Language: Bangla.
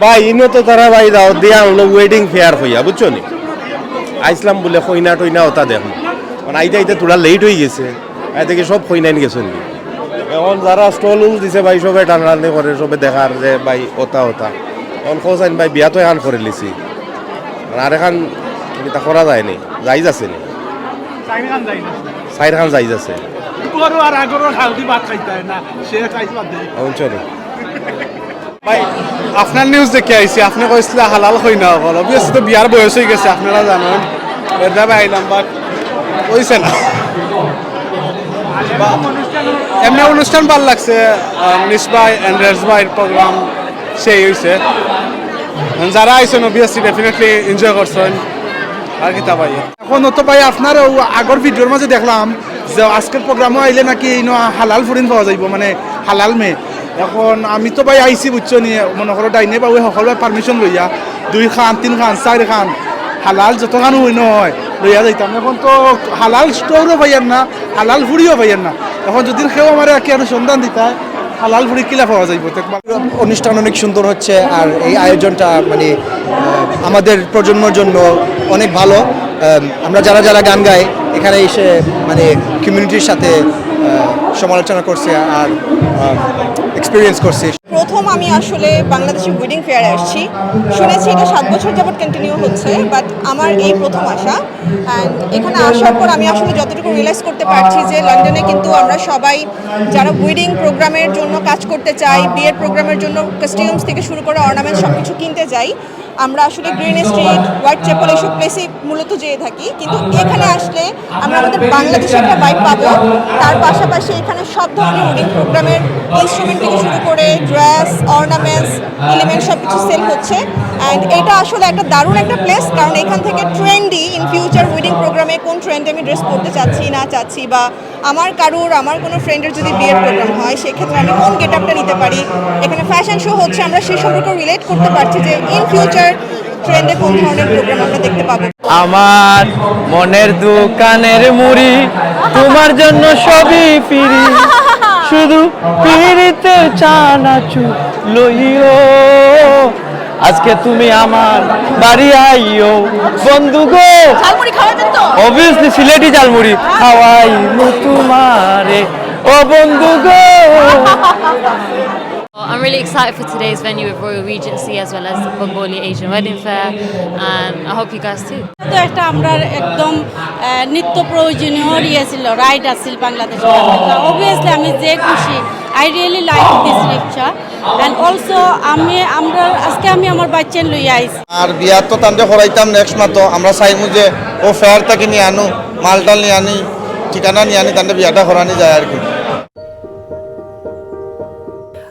ভাই ইনো তো তারা ভাই দাও দিয়া হলো ওয়েডিং ফেয়ার হইয়া বুঝছ নি? আইসলাম বলে কইনা টইনা ওটা দেখো। মানে আইতে আইতে তোরা লেট হয়ে গেছে। আই থেকে সব কইনাইন গেছে নি। এখন যারা স্টল উল দিছে ভাই সবে টানাটানি করে সবে দেখার যে ভাই ওটা ওটা এখন খোঁজ আইন ভাই বিয়া তো এখন করে লিছি। মানে আর এখন এটা করা যায় নি যাইজ আছে নি? যাই সাইড খান যাইজ আছে। গরু আর আগরও হালদি ভাত খাইতে হয় না সে খাইতে দেয়। ভাই আপনার নিউজ দেখে আইছি আপনি কইছিলে হালাল হই না অকল অবভিয়াসলি তো বিয়ার বয়স হয়ে গেছে আপনারা জানেন। এর দাবে আইলাম বাট হইছে না। এমনি অনুষ্ঠান ভালো লাগছে নিসবা এন্ড রেজবাই প্রোগ্রাম সেই হয়েছে যারা আইছেন অবভিয়াসলি ডেফিনেটলি এনজয় করছেন। আর কিতা ভাই? এখন তো ভাই আপনার আগর ভিডিওর মাঝে দেখলাম যে আজকের প্রোগ্রামও আইলে নাকি ইনো হালাল ফুরিন পাওয়া যাইব মানে হালাল মে। এখন আমি তো ভাই আইছি বুঝছ নি, মনে করো ডাইনে বা ওই সকলে পারমিশন লইয়া, দুই খান, তিন খান চার খান, হালাল যত খান হই নহয়, লইয়া যাইতাম। এখন তো হালাল স্টোরও পাইয়ার না, হালাল ফুরিও পাইয়ার না। এখন যদি কেউ আমার কি আর সন্ধান দিতা হালাল ফুরি কিলা পাওয়া যাইব অনুষ্ঠান অনেক সুন্দর হচ্ছে, আর এই আয়োজনটা মানে আমাদের প্রজন্মের জন্য অনেক ভালো। আমরা যারা যারা গান গাই এখানে এসে মানে কমিউনিটির সাথে সমালোচনা করছে আর এক্সপিরিয়েন্স করছি। প্রথম আমি আসলে বাংলাদেশে ওয়েডিং ফেয়ারে আসছি। শুনেছি এটা সাত বছর যাবত কন্টিনিউ হচ্ছে বাট আমার এই প্রথম আসা অ্যান্ড এখানে আসার পর আমি আসলে যতটুকু রিয়েলাইজ করতে পারছি যে লন্ডনে কিন্তু আমরা সবাই যারা ওয়েডিং প্রোগ্রামের জন্য কাজ করতে চাই, বিয়ের প্রোগ্রামের জন্য কাস্টিউমস থেকে শুরু করে অর্নামেন্ট সব কিছু কিনতে যাই, আমরা আসলে গ্রিন স্ট্রিট হোয়াইট চ্যাপল এইসব প্লেসে মূলত যেয়ে থাকি। কিন্তু এখানে আসলে আমরা আমাদের বাংলাদেশের একটা বাইক পাবো। তার পাশাপাশি এখানে সব ধরনের ওয়েডিং প্রোগ্রামের ইনস্ট্রুমেন্ট থেকে শুরু করে ড্রেস অর্নামেন্টস এলিমেন্ট সব কিছু সেল হচ্ছে। অ্যান্ড এটা আসলে একটা দারুণ একটা প্লেস কারণ এখান থেকে ট্রেন্ডি ইন ফিউচার ওয়েডিং প্রোগ্রামে কোন ট্রেন্ডে আমি ড্রেস পরতে চাচ্ছি না চাচ্ছি বা আমার কারুর আমার কোনো ফ্রেন্ডের যদি বিয়ের প্রোগ্রাম হয় সেক্ষেত্রে আমি কোন গেট আপটা নিতে পারি? এখানে ফ্যাশন শো হচ্ছে আমরা সেই সম্পর্কে রিলেট করতে পারছি যে ইন ফিউচার ট্রেন্ডে কোন ধরনের প্রোগ্রাম আমরা দেখতে পাবো। আমার মনের দোকানের মুড়ি তোমার জন্য সবই ফিরি শুধু পিড়িতে চানাচু লইও। আজকে তুমি আমার বাড়ি আইও। বন্ধু গো ঝালমুড়ি অবভিয়াসলি সিলেটি জালমুড়ি মু তোমারে। ও বন্ধু গো I'm really excited for today's venue with Royal Regency as well as the Bengali Asian Wedding Fair, and I hope you guys too. তো একটা আমরা একদম নিত্য প্রয়োজনীয় ইয়ে ছিল রাইড আসছিল বাংলাদেশ অবভিয়াসলি আমি যে খুশি I really like this rickshaw and also আমি আমরা আজকে আমি আমার বাচ্চা লইয়া আইছি। আর বিয়ার তো তান্ডে করাইতাম নেক্সট মাস তো আমরা চাইমু যে ও ফেয়ার থেকে নিয়ে আনো মালটাল নিয়ে আনি ঠিকানা নিয়ে আনি তান্ডে বিয়াটা করানি যায় আর কি।